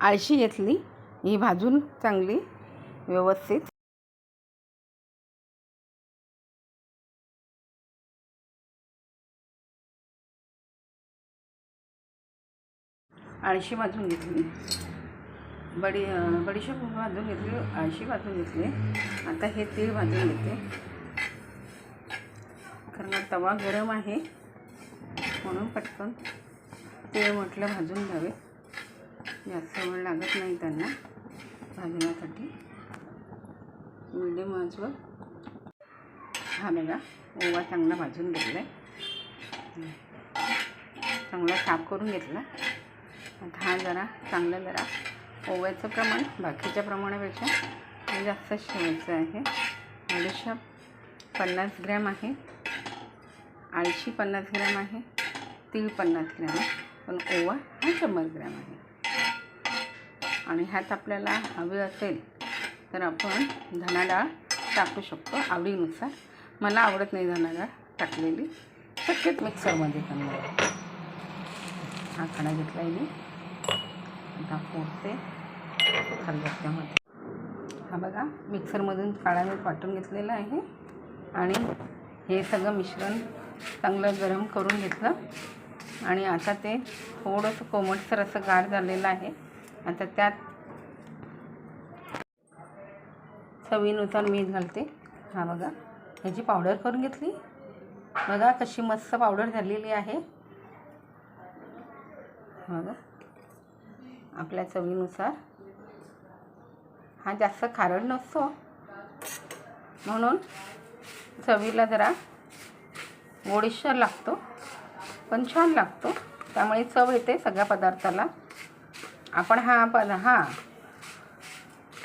आळशी घेतली. ही भाजून चांगली व्यवस्थित. आळशी भाजून घेतली. बडी बडीशेप भाजून घेतली आळशी भाजून घेतली. आता हे तीळ भाजून घेते. कारण तवा गरम आहे. म्हणून पटकन तीळ म्हटलं भाजून घ्यावे. जास्त वेळ लागत नाही त्यांना भाजण्यासाठी. मिडियम आजवर हा बघा ओवा चांगला भाजून घेतला आहे चांगला साफ करून घेतला. आता हा जरा चांगलं जरा ओव्याचं प्रमाण बाकीच्या प्रमाणापेक्षा जास्त ठेवायचं आहे. बडीशेप पन्नास ग्रॅम आहे. आळशी पन्नास ग्रॅम आहे. तीळ पन्नास ग्रॅम आहे. पण ओवा हा शंभर ग्रॅम आहे. आणि ह्यात आपल्याला हवे असेल तर आपण धना डाळ टाकू शकतो आवडीनुसार. मला आवडत नाही धना डाळ टाकलेली. शक्यत मिक्सरमध्ये करणार हा खडा घेतला आहे मी. आता फोडते खलबत्त्यामध्ये हा बघा मिक्सरमधून काळा मीठ वाटून घेतलेला आहे. आणि हे सगळं मिश्रण चांगलं गरम करून घेतलं. आणि आता ते थोडंसं कोमटसर असं गार झालेलं आहे. आता त्यात चवीनुसार मीठ घालते. हा बघा. ह्याची पावडर करून घेतली. बघा कशी मस्त पावडर झालेली आहे. बघा. आपल्या चवीनुसार. हा जास्त खारट नसतो. म्हणून चवीला जरा गोडीश्वर लागतो. पण छान लागतो. त्यामुळे चव येते सगळ्या पदार्थाला. आपण हा पण हा.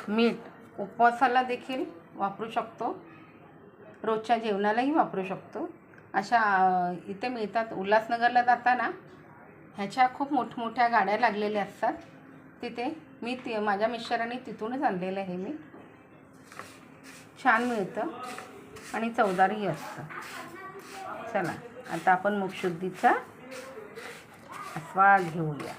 मीठ उपवासाला देखील वापरू शकतो. रोजच्या जेवणालाही वापरू शकतो. अशा इथे मिळतात. उल्हासनगरला जाताना ह्याच्या खूप मोठमोठ्या गाड्या लागलेल्या असतात. तिथे मी ती माझ्या मिस्टरांनी तिथूनच आणलेलं आहे मी छान मिळतं आणि चवदारही असतं. चला आता आपण मुखशुद्धीचा आस्वाद घेऊया.